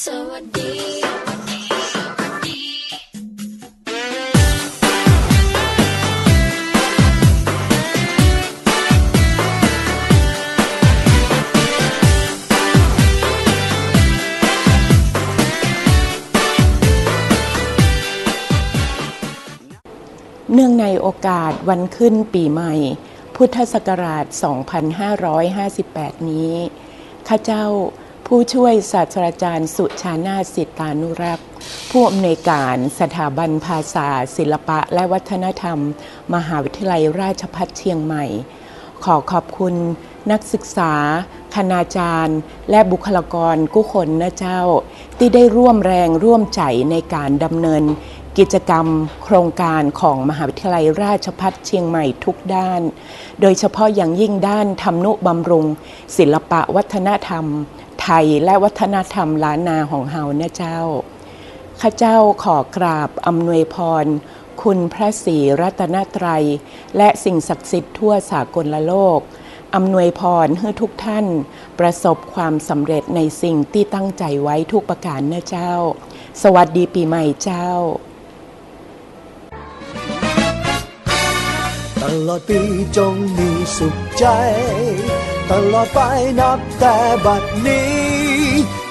สวัสดีเนื่องในโอกาสวันขึ้นปีใหม่ พุทธศักราช 2558 นี้ ข้าเจ้า ผู้ช่วยศาสตราจารย์สุชานาสิตานุรักษ์ ผู้อำนวยการสถาบันภาษา ศิลปะและวัฒนธรรม มหาวิทยาลัยราชภัฏเชียงใหม่ ขอขอบคุณนักศึกษา คณาจารย์ และบุคลากรกู้คนนะเจ้า ที่ได้ร่วมแรงร่วมใจในการดำเนิน กิจกรรม โครงการของมหาวิทยาลัยราชภัฏเชียงใหม่ทุกด้าน โดยเฉพาะอย่างยิ่งด้านทำนุบำรุง ศิลปะวัฒนธรรม ไทยและวัฒนธรรมล้านนาของเฮาเนะเจ้า ข้าเจ้าขอกราบอำนวยพร คุณพระศรีรัตนตรัย และสิ่งศักดิ์สิทธิ์ทั่วสากลโลกอำนวยพรให้ทุกท่าน ประสบความสำเร็จในสิ่งที่ตั้งใจไว้ทุกประการนะเจ้า สวัสดีปีใหม่เจ้า ตลอดปีจงมีสุขใจ ตลอดไปนับแต่บัดนี้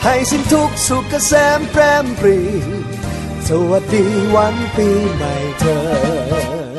ให้สิ้นทุกสุขเกษมแพรมปรี สวัสดีวันปีใหม่เธอ